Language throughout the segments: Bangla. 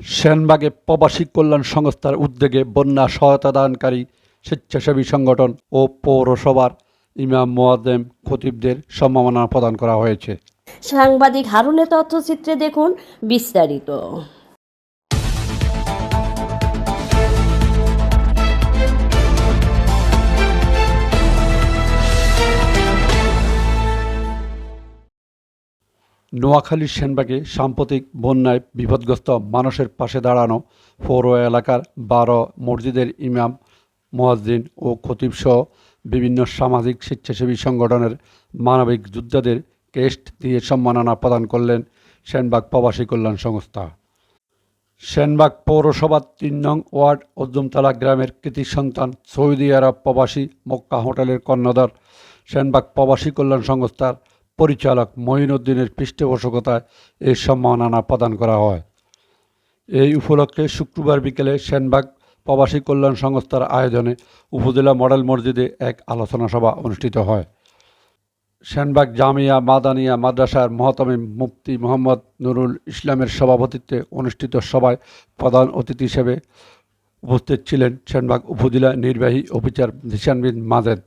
সেনবাগে প্রবাসী কল্যাণ সংস্থার উদ্যোগে বন্যা সহায়তা দানকারী স্বেচ্ছাসেবী সংগঠন ও পৌরসভার ইমাম মোয়াদ্দেম খতিবদের সম্মাননা প্রদান করা হয়েছে। সাংবাদিক হারুনে তথ্যচিত্রে দেখুন বিস্তারিত। নোয়াখালীর সেনবাগে সাম্প্রতিক বন্যায় বিপদগ্রস্ত মানুষের পাশে দাঁড়ানো পৌর এলাকার বারো মসজিদের ইমাম, মোয়াজ্জিন ও খতিবসহ বিভিন্ন সামাজিক স্বেচ্ছাসেবী সংগঠনের মানবিক যোদ্ধাদের কেস্ট দিয়ে সম্মাননা প্রদান করলেন সেনবাগ প্রবাসী কল্যাণ সংস্থা। সেনবাগ পৌরসভার তিন নং ওয়ার্ড অজুমতলা গ্রামের কৃতি সন্তান সৌদি আরব প্রবাসী মক্কা হোটেলের কর্ণধার সেনবাগ প্রবাসী কল্যাণ সংস্থার পরিচালক মঈনুদ্দিনের পৃষ্ঠপোষকতায় এই সম্মাননা প্রদান করা হয়। এই উপলক্ষে শুক্রবার বিকেলে সেনবাগ প্রবাসী কল্যাণ সংস্থার আয়োজনে উপজেলা মডেল মসজিদে এক আলোচনা সভা অনুষ্ঠিত হয়। সেনবাগ জামিয়া মাদানিয়া মাদ্রাসার মহতমিম মুফতি মোহাম্মদ নুরুল ইসলামের সভাপতিত্বে অনুষ্ঠিত সভায় প্রধান অতিথি হিসেবে উপস্থিত ছিলেন সেনবাগ উপজেলা নির্বাহী অফিসার জিসান বিন মাজেদ।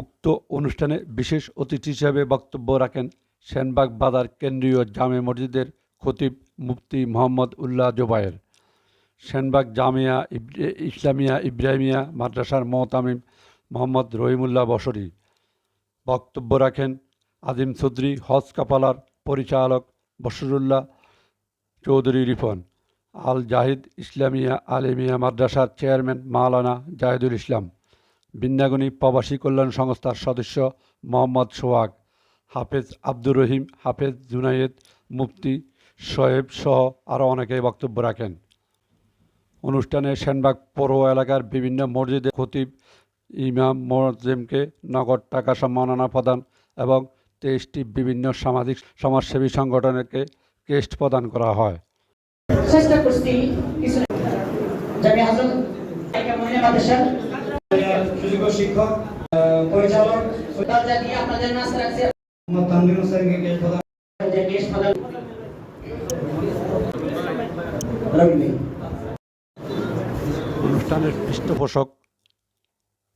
উক্ত অনুষ্ঠানে বিশেষ অতিথি হিসেবে বক্তব্য রাখেন সেনবাগ বাজার কেন্দ্রীয় জামে মসজিদের খতিব মুফতি মোহাম্মদ উল্লাহ জোবায়ের, সেনবাগ জামিয়া ইসলামিয়া ইব্রাহিমিয়া মাদ্রাসার মহতামিম মোহাম্মদ রহিমুল্লাহ বসরি। বক্তব্য রাখেন আজিম চৌধুরী, হজ কাপালার পরিচালক বসরুল্লাহ চৌধুরী রিফন আল জাহিদ ইসলামিয়া আলিমিয়া মাদ্রাসার চেয়ারম্যান মাওলানা জাহিদুল ইসলাম। বিন্দাগণী প্রবাসী কল্যাণ সংস্থার সদস্য মোহাম্মদ সোহাগ, হাফেজ আব্দুর রহিম, হাফেজ জুনায়েদ মুফতি শোয়েব সহ আরও অনেকেই বক্তব্য রাখেন। অনুষ্ঠানে সেনবাগ পৌর এলাকার বিভিন্ন মসজিদে খতিব ইমাম মোয়াজ্জেমকে নগদ টাকা সম্মাননা প্রদান এবং তেইশটি বিভিন্ন সামাজিক সমাজসেবী সংগঠনকে কেস্ট প্রদান করা হয়। চেষ্টা করছি কিছু শিক্ষক পরিচালক দরজা আপনাদের নাচ রাখছে। মোহাম্মদ তানভীর হোসেনকে কেস প্রদান। যে কেস প্রদান অনুষ্ঠানের পৃষ্ঠপোষক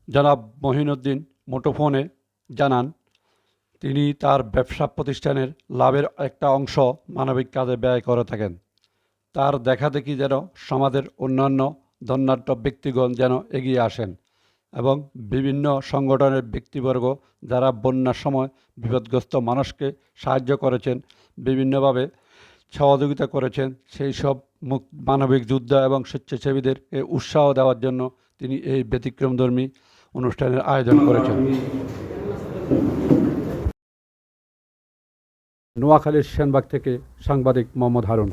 জনাব মহিনুদ্দিন মুঠোফোনে জানান তিনি তার ব্যবসা প্রতিষ্ঠানের লাভের একটা অংশ মানবিক কাজে ব্যয় করে থাকেন। তার দেখা দেখি যেন সমাজের অন্যান্য ধন্যাঢ্য ব্যক্তিগণ যেন এগিয়ে আসেন। এবং বিভিন্ন সংগঠনের ব্যক্তিবর্গ যারা বন্যার সময় বিপদগ্রস্ত মানুষকে সাহায্য করেছেন, বিভিন্নভাবে সহযোগিতা করেছেন, সেই সব মানবিক যোদ্ধা এবং স্বেচ্ছাসেবীদেরকে উৎসাহ দেওয়ার জন্য তিনি এই ব্যতিক্রমধর্মী অনুষ্ঠানের আয়োজন করেছেন। নোয়াখালীর সেনবাগ থেকে সাংবাদিক মোহাম্মদ হারুন।